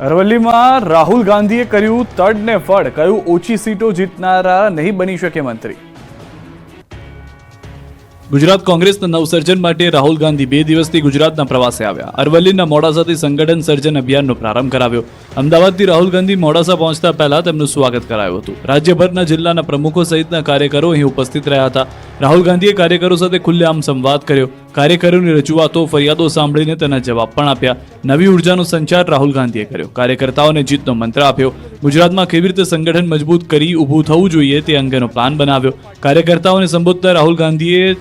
અરવલ્લીમાં રાહુલ ગાંધીએ કર્યું તડ ને ફળ કયું ઓછી સીટો જીતનારા નહીં બની શકે મંત્રી? ગુજરાત કોંગ્રેસના નવસર્જન માટે રાહુલ ગાંધી બે દિવસથી ગુજરાતના પ્રવાસે આવ્યા. અરવલ્લીના મોડાસાથી સંગઠન સર્જન અભિયાનનો પ્રારંભ કરાવ્યો. અમદાવાદથી રાહુલ ગાંધી મોડાસા પહોંચતા પહેલા તેમનું સ્વાગત કરાયું હતું. રાજ્યભરના જિલ્લાના પ્રમુખો સહિતના કાર્યકરો અહીં ઉપસ્થિત રહ્યા હતા. રાહુલ ગાંધીએ કાર્યકરો સાથે ખુલ્લેઆમ સંવાદ કર્યો. કાર્યકરોની રજૂઆતો ફરિયાદો સાંભળીને તેના જવાબ પણ આપ્યા. નવી ઉર્જાનો સંચાર રાહુલ ગાંધીએ કર્યો. કાર્યકર્તાઓને જીતનો મંત્ર આપ્યો. ગુજરાતમાં કેવી રીતે સંગઠન મજબૂત કરી ઊભું થવું જોઈએ તે અંગેનો પ્લાન બનાવ્યો. કાર્યકર્તાઓને સંબોધતા રાહુલ ગાંધીએ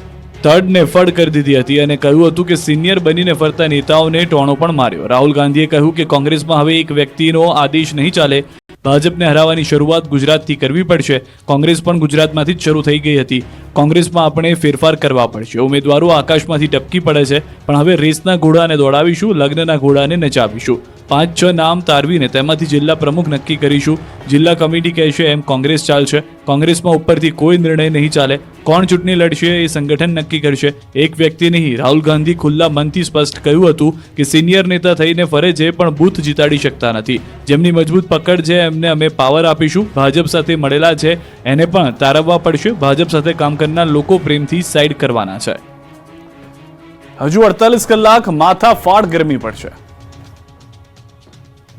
તડને ફડ કરી દીધી હતી અને કહ્યું હતું કે સિનિયર બનીને ફરતા નેતાઓને ટોણો પણ માર્યો. રાહુલ ગાંધીએ કહ્યું કે કોંગ્રેસમાં હવે એક વ્યક્તિનો આદેશ નહીં ચાલે. ભાજપને હરાવવાની શરૂઆત ગુજરાતથી કરવી પડશે. કોંગ્રેસ પણ ગુજરાતમાંથી જ શરૂ થઈ ગઈ હતી. કોંગ્રેસમાં આપણે ફેરફાર કરવા પડશે. ઉમેદવારો આકાશમાંથી ટપકી પડે છે. પણ હવે રેસના ઘોડાને દોડાવીશું, લગ્નના ઘોડાને નચાવીશું. પાંચ, છ નામ તારવીને તેમાંથી જિલ્લા પ્રમુખ નક્કી કરીશું. જિલ્લા કમિટી કહેશે, એમ કોંગ્રેસ ચાલશે. કોંગ્રેસમાં ઉપરથી કોઈ નિર્ણય નહીં ચાલે. કોણ ચૂંટણી લડશે એ સંગઠન નક્કી કરશે. એક વ્યક્તિ નહીં, રાહુલ ગાંધી ખુલ્લા મનથી સ્પષ્ટ કહ્યું હતું કે સિનિયર નેતા થઈને ફરે છે પણ બૂથ જીતાડી શકતા નથી. જેમની મજબૂત પકડ છે, એમને અમે પાવર આપીશું. ભાજપ સાથે મળેલા છે, એને પણ તારવવા પડશે. ભાજપ સાથે કામ કરનાર લોકો પ્રેમથી સાઈડ કરવાના છે. હજુ અડતાલીસ કલાક, માથા ફાડ ગરમી પડશે.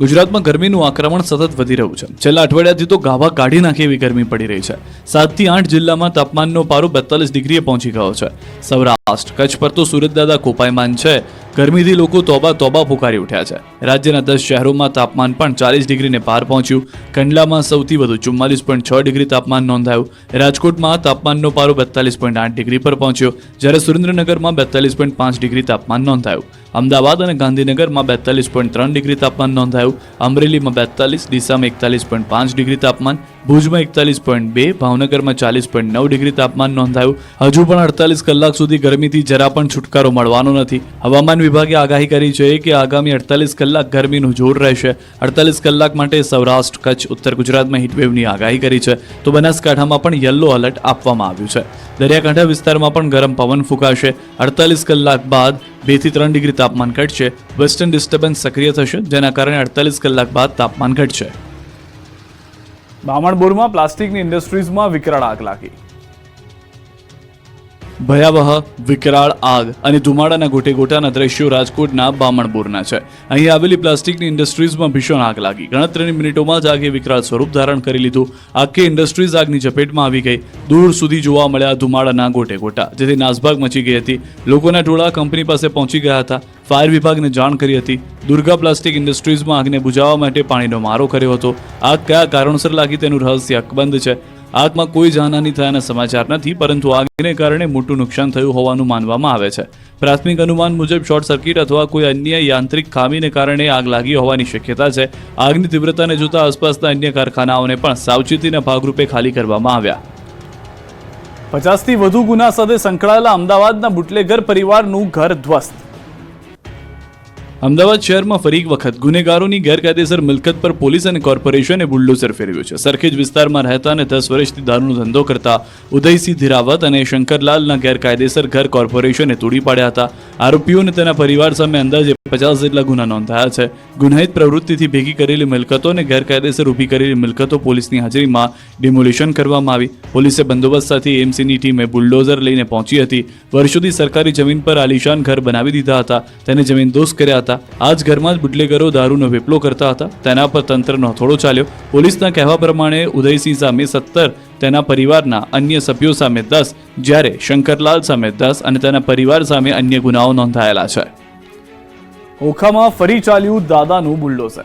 ગુજરાતમાં ગરમીનું આક્રમણ સતત વધી રહ્યું છે. છેલ્લા અઠવાડિયાથી તો ગાભા કાઢી નાખે એવી ગરમી પડી રહી છે. સાતથી આઠ જિલ્લામાં તાપમાનનો પારો બેતાલીસ ડિગ્રીએ પહોંચી ગયો છે. સૌરાષ્ટ્ર, કચ્છ પર તો સુરતદાદા કોપાયમાન છે. ગરમીથી લોકો તોબા તોબા પુકારી ઉઠ્યા છે. રાજ્યના દસ શહેરોમાં તાપમાન પણ ચાલીસ ડિગ્રીને પાર પહોંચ્યું. કંડલામાં સૌથી વધુ ચુમ્માલીસ પોઈન્ટ છ ડિગ્રી તાપમાન નોંધાયું. રાજકોટમાં તાપમાનનો પારો બેતાલીસ પોઈન્ટ આઠ ડિગ્રી પર પહોંચ્યો. જ્યારે સુરેન્દ્રનગરમાં બેતાલીસ પોઈન્ટ પાંચ ડિગ્રી તાપમાન નોંધાયું. અમદાવાદ અને ગાંધીનગરમાં બેતાલીસ પોઈન્ટ ત્રણ ડિગ્રી તાપમાન નોંધાયું. અમરેલીમાં બેતાલીસ, ડીસામાં એકતાલીસ પોઈન્ટ પાંચ ડિગ્રી તાપમાન, ભુજમાં એકતાલીસ પોઈન્ટ બે, ભાવનગરમાં ચાલીસ પોઈન્ટ નવ ડિગ્રી તાપમાન નોંધાયું. હજુ પણ અડતાલીસ કલાક સુધી ગરમીથી જરા પણ છુટકારો મળવાનો નથી. હવામાન વિભાગે આગાહી કરી છે કે આગામી અડતાલીસ કલાક ગરમીનું જોર રહેશે. અડતાલીસ કલાક માટે સૌરાષ્ટ્ર, કચ્છ, ઉત્તર ગુજરાતમાં હીટવેવની આગાહી કરી છે. તો બનાસકાંઠામાં પણ યલો એલર્ટ આપવામાં આવ્યું છે. દરિયાકાંઠા વિસ્તારમાં પણ ગરમ પવન ફૂંકાશે. અડતાલીસ કલાક બાદ બેથી ત્રણ ડિગ્રી તાપમાન ઘટશે. વેસ્ટર્ન ડિસ્ટર્બન્સ સક્રિય થશે, જેના કારણે અડતાલીસ કલાક બાદ તાપમાન ઘટશે. બામણબોરમાં પ્લાસ્ટિકની ઇન્ડસ્ટ્રીઝમાં વિકરાળ આગ લાગી. ભયાવહ, વિકરાળ આગ અને ધુમાડાના ગોટે ગોટાના દ્રશ્યો રાજકોટના બામણપુરના છે. અહીં આવેલી પ્લાસ્ટિકની ઇન્ડસ્ટ્રીઝમાં ભીષણ આગ લાગી. ગણતરીની મિનિટોમાં જ આગે વિકરાળ સ્વરૂપ ધારણ કરી લીધું. આખી ઇન્ડસ્ટ્રીઝ આગની ઝપેટમાં આવી ગઈ. દૂર સુધી જોવા મળ્યા ધુમાડાના ગોટે ગોટા જેથી નાસભાગ મચી ગઈ હતી. લોકોના ટોળા કંપની પાસે પહોંચી ગયા હતા. ફાયર વિભાગને જાણ કરી હતી. દુર્ગા પ્લાસ્ટિક ઇન્ડસ્ટ્રીઝમાં આગને બુજાવવા માટે પાણીનો મારો કર્યો હતો. આગ કયા કારણોસર લાગી તેનું રહસ્ય અકબંધ છે. આગમાં કોઈ જાનહાની થયાના સમાચાર નથી, પરંતુ આગને કારણે મોટું નુકસાન થયું હોવાનું માનવામાં આવે છે. પ્રાથમિક અનુમાન મુજબ શોર્ટ સર્કિટ અથવા કોઈ અન્ય યાંત્રિક ખામીને કારણે આગ લાગી હોવાની શક્યતા છે. આગની તીવ્રતાને જોતા આસપાસના અન્ય કારખાનાઓને પણ સાવચેતીના ભાગરૂપે ખાલી કરવામાં આવ્યા. પચાસથી વધુ ગુના સાથે સંકળાયેલા અમદાવાદના બુટલેગર પરિવારનું ઘર ધ્વસ્ત. અમદાવાદ શહેરમાં ફરી એક વખત ગુનેગારોની ગેરકાયદેસર મિલકત પર પોલીસ અને કોર્પોરેશને બુલડોઝર ફેરવ્યું છે. સરખેજ વિસ્તારમાં રહેતા અને દસ વર્ષથી દારૂનો ધંધો કરતા ઉદયસિંહ ધીરાવત અને શંકરલાલના ગેરકાયદેસર ઘર કોર્પોરેશને તોડી પાડ્યા હતા. આરોપીઓ અને તેના પરિવાર સામે અંદાજે પચાસ જેટલા ગુના નોંધાયા છે. ગુનાહિત પ્રવૃત્તિથી ભેગી કરેલી મિલકતો અને ગેરકાયદેસર ઊભી કરેલી મિલકતો પોલીસની હાજરીમાં ડિમોલિશન કરવામાં આવી. પોલીસે બંદોબસ્ત સાથે એમસીની ટીમે બુલડોઝર લઈને પહોંચી હતી. વર્ષોથી સરકારી જમીન પર આલિશાન ઘર બનાવી દીધા હતા. તેને જમીન દોષ કર્યા હતા. આ જ ઘરમાં જ બુટલેગરો દારૂનો વેપલો કરતા હતા. તેના પર તંત્રનો હથોડો ચાલ્યો. પોલીસના કહેવા પ્રમાણે ઉદયસિંહ સામે સત્તર, તેના પરિવારના અન્ય સભ્યો સામે દસ, જ્યારે શંકરલાલ સામે દસ અને તેના પરિવાર સામે અન્ય ગુનાઓ નોંધાયેલા છે. ઓખામાં ફરી ચાલ્યું દાદાનું બુલડોઝર.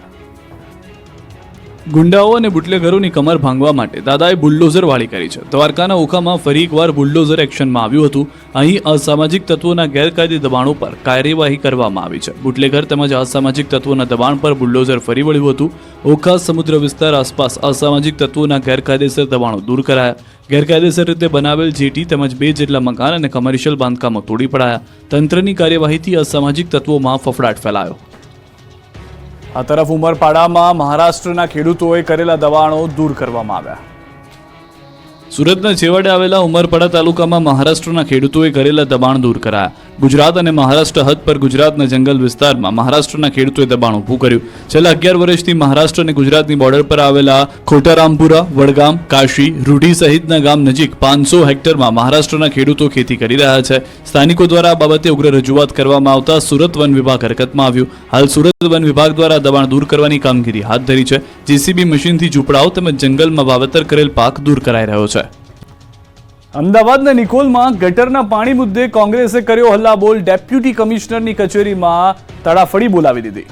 ગુંડાઓ અને બુટલેગરોની કમર ભાંગવા માટે દાદાએ બુલડોઝર વાળી કરી છે. દ્વારકાના ઓખામાં ફરી એકવાર બુલડોઝર એક્શનમાં આવ્યું હતું. અહીં અસામાજિક તત્વોના ગેરકાયદે દબાણો પર કાર્યવાહી કરવામાં આવી છે. બુટલેગર તેમજ અસામાજિક તત્વોના દબાણ પર બુલડોઝર ફરી વળ્યું હતું. ઓખા સમુદ્ર વિસ્તાર આસપાસ અસામાજિક તત્વોના ગેરકાયદેસર દબાણો દૂર કરાયા. ગેરકાયદેસર રીતે બનાવેલ જેટી તેમજ બે જેટલા મકાન અને કમર્શિયલ બાંધકામો તોડી પડાયા. તંત્રની કાર્યવાહીથી અસામાજિક તત્વોમાં ફફડાટ ફેલાયો. આ તરફ ઉમરપાડામાં મહારાષ્ટ્રના ખેડૂતોએ કરેલા દબાણો દૂર કરવામાં આવ્યા. સુરતના છેવાડે આવેલા ઉમરપાડા તાલુકામાં મહારાષ્ટ્રના ખેડૂતોએ કરેલા દબાણ દૂર કરાયા. ગુજરાત અને મહારાષ્ટ્ર હદ પર ગુજરાતના જંગલ વિસ્તારમાં મહારાષ્ટ્રના ખેડૂતોએ દબાણ ઊભું કર્યું. છેલ્લા અગિયાર વર્ષથી મહારાષ્ટ્ર અને ગુજરાતની બોર્ડર પર આવેલા ખોટારામપુરા, વડગામ, કાશી, રૂઢી સહિતના ગામ નજીક પાંચસો હેક્ટરમાં મહારાષ્ટ્રના ખેડૂતો ખેતી કરી રહ્યા છે. સ્થાનિકો દ્વારા આ બાબતે ઉગ્ર રજૂઆત કરવામાં આવતા સુરત વન વિભાગ હરકતમાં આવ્યું. હાલ સુરત વન વિભાગ દ્વારા દબાણ દૂર કરવાની કામગીરી હાથ ધરી છે. જેસીબી મશીનથી ઝૂંપડાઓ તેમજ જંગલમાં વાવેતર કરેલ પાક દૂર કરાઈ રહ્યો છે. અમદાવાદના નિકોલમાં ગટરના પાણી મુદ્દે કોંગ્રેસે કર્યો હલ્લાબોલ. ડેપ્યુટી કમિશનરની કચેરીમાં તડાફડી બોલાવી દીધી.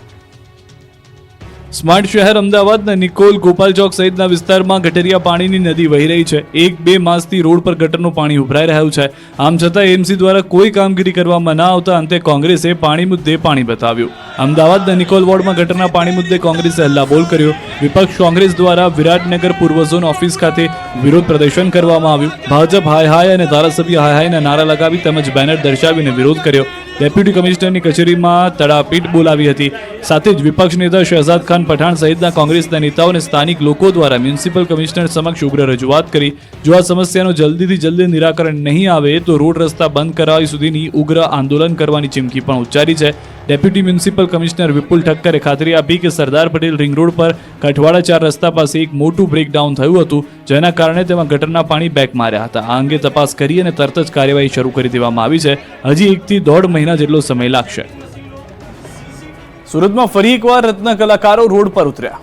સ્માર્ટ શહેર અમદાવાદના નિકોલ ગોપાલ ચોક સહિતના વિસ્તારમાં ગટરિયા પાણીની નદી વહી રહી છે. એક બે માસથી રોડ પર ગટરનું પાણી ઉભરાઈ રહ્યું છે. આમ છતાં એમસી દ્વારા કોઈ કામગીરી કરવામાં ના આવતા અંતે કોંગ્રેસે પાણી મુદ્દે પાણી બતાવ્યું. અમદાવાદના નિકોલ વોર્ડમાં ગટરના પાણી મુદ્દે કોંગ્રેસે હલ્લાબોલ કર્યો. વિપક્ષ કોંગ્રેસ દ્વારા વિરાટનગર પૂર્વ ઝોન ઓફિસ ખાતે વિરોધ પ્રદર્શન કરવામાં આવ્યું. ભાજપ હાય હાય અને ધારાસભ્ય હાય હાયના નારા લગાવી તેમજ બેનર દર્શાવીને વિરોધ કર્યો. ડેપ્યુટી કમિશનરની કચેરીમાં તડાપીટ બોલાવી હતી. સાથે જ વિપક્ષ નેતા શહેજાદ ખાન પઠાણ સહિતના કોંગ્રેસના નેતાઓ અને સ્થાનિક લોકો દ્વારા મ્યુનિસિપલ કમિશનર સમક્ષ ઉગ્ર રજૂઆત કરી. જો આ સમસ્યાનું જલ્દીથી જલ્દી નિરાકરણ નહીં આવે, તો રોડ રસ્તા બંધ કરાવી સુધીની ઉગ્ર આંદોલન કરવાની ચીમકી પણ ઉચ્ચારી છે. ડેપ્યુટી મ્યુનિસિપલ કમિશનર વિપુલ ઠક્કરે ખાતરી આપી કે સરદાર પટેલ રિંગ રોડ પર કઠવાડા ચાર રસ્તા પાસે એક મોટું બ્રેકડાઉન થયું હતું જેના કારણે તેમાં ગટરના પાણી બેક માર્યા હતા. આ અંગે તપાસ કરી અને તરત જ કાર્યવાહી શરૂ કરી દેવામાં આવી છે. હજી એકથી દોઢ મહિના જેટલો સમય લાગશે. સુરતમાં ફરી એકવાર રત્ન કલાકારો રોડ પર ઉતર્યા.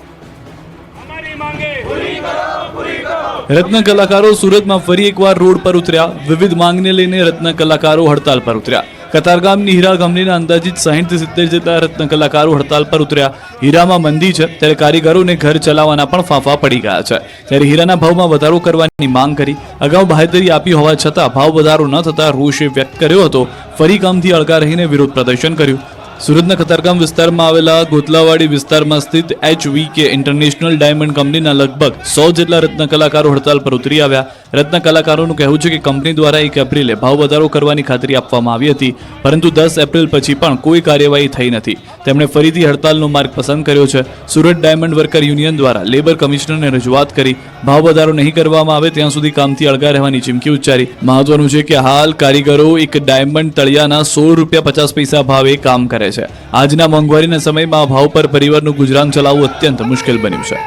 રત્ન કલાકારો સુરતમાં ફરી એકવાર રોડ પર ઉતર્યા. વિવિધ માંગને લઈને રત્ન કલાકારો હડતાલ પર ઉતર્યા. કતારગામની હીરા કંપનીના અંદાજિત સાહીઠથી સિત્તેર જેટલા રત્ન કલાકારો હડતાલ પર ઉતર્યા. હીરામાં મંદી છે. ત્યારે કારીગરોને ઘર ચલાવવાના પણ ફાંફા પડી ગયા છે. ત્યારે હીરાના ભાવમાં વધારો કરવાની માંગ કરી. અગાઉ બાહેધરી આપી હોવા છતાં ભાવ વધારો ન થતા રોષે વ્યક્ત કર્યો હતો. ફરી કામથી અળગા રહીને વિરોધ પ્રદર્શન કર્યું. સુરતના કતારગામ વિસ્તારમાં આવેલા ગોતલાવાડી વિસ્તારમાં સ્થિત એચ વી કે ઇન્ટરનેશનલ ડાયમંડ કંપનીના લગભગ સો જેટલા રત્ન કલાકારો હડતાલ પર ઉતરી આવ્યા. રત્ન કલાકારોનું કહેવું છે કે કંપની દ્વારા એક એપ્રિલે ભાવ વધારો કરવાની ખાતરી આપવામાં આવી હતી, પરંતુ દસ એપ્રિલ પછી પણ કોઈ કાર્યવાહી થઈ નથી. તેમણે ફરીથી હડતાલનો માર્ગ પસંદ કર્યો છે. સુરત ડાયમંડ વર્કર યુનિયન દ્વારા લેબર કમિશનરને રજૂઆત કરી, ભાવ વધારો નહીં કરવામાં આવે ત્યાં સુધી કામથી અળગા રહેવાની ચીમકી ઉચ્ચારી. મહત્વનું છે કે હાલ કારીગરો એક ડાયમંડ તળિયાના સોળ રૂપિયા પચાસ પૈસા ભાવે કામ કરે છે. આજના મોંઘવારીના સમયમાં ભાવ પર પરિવારનું ગુજરાન ચલાવવું અત્યંત મુશ્કેલ બન્યું છે.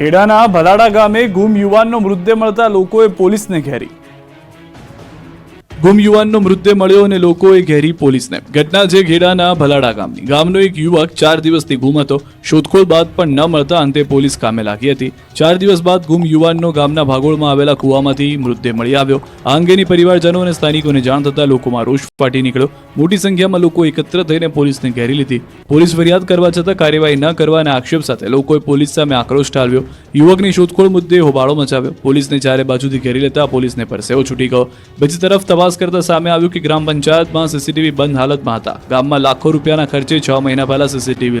ખેડાના ભલાડા ગામે ગુમ યુવાનનો મૃતદેહ મળતા લોકોએ પોલીસને ઘેરી. ગુમ યુવાનનો મૃતદેહ મળ્યો અને લોકોએ ઘેરી પોલીસને. ઘટના જે ઘેડાના ભલાડા ગામની. ગામનો એક યુવક ચાર દિવસથી ગુમ હતો. શોધખોળ બાદ પણ ન મળતા અંતે પોલીસ કામે લાગી હતી. ચાર દિવસ બાદ ગુમ યુવાનનો ગામના ભાગોળમાં આવેલા કૂવામાંથી મૃતદેહ મળી આવ્યો. આ અંગેની પરિવારજનો અને સ્થાનિકોને જાણ થતાં લોકોમાં રોષ ફાટી નીકળ્યો. મોટી સંખ્યામાં લોકો એકત્ર થઈને પોલીસને ઘેરી લીધી. પોલીસ ફરિયાદ કરવા છતાં કાર્યવાહી ન કરવાના આક્ષેપ સાથે લોકોએ પોલીસ સામે આક્રોશ ઠાલવ્યો. યુવકની શોધખોળ મુદ્દે હોબાળો મચાવ્યો. પોલીસને ચારે બાજુથી ઘેરી લેતા પોલીસને પરસેવો છૂટી ગયો. બીજી તરફ તપાસ કરતા સામે આવ્યું કે ગ્રામ પંચાયતમાં સીસીટીવી બંધ હાલતમાં હતા. ગામમાં લાખો રૂપિયાના ખર્ચે છ મહિના પહેલા સીસીટીવી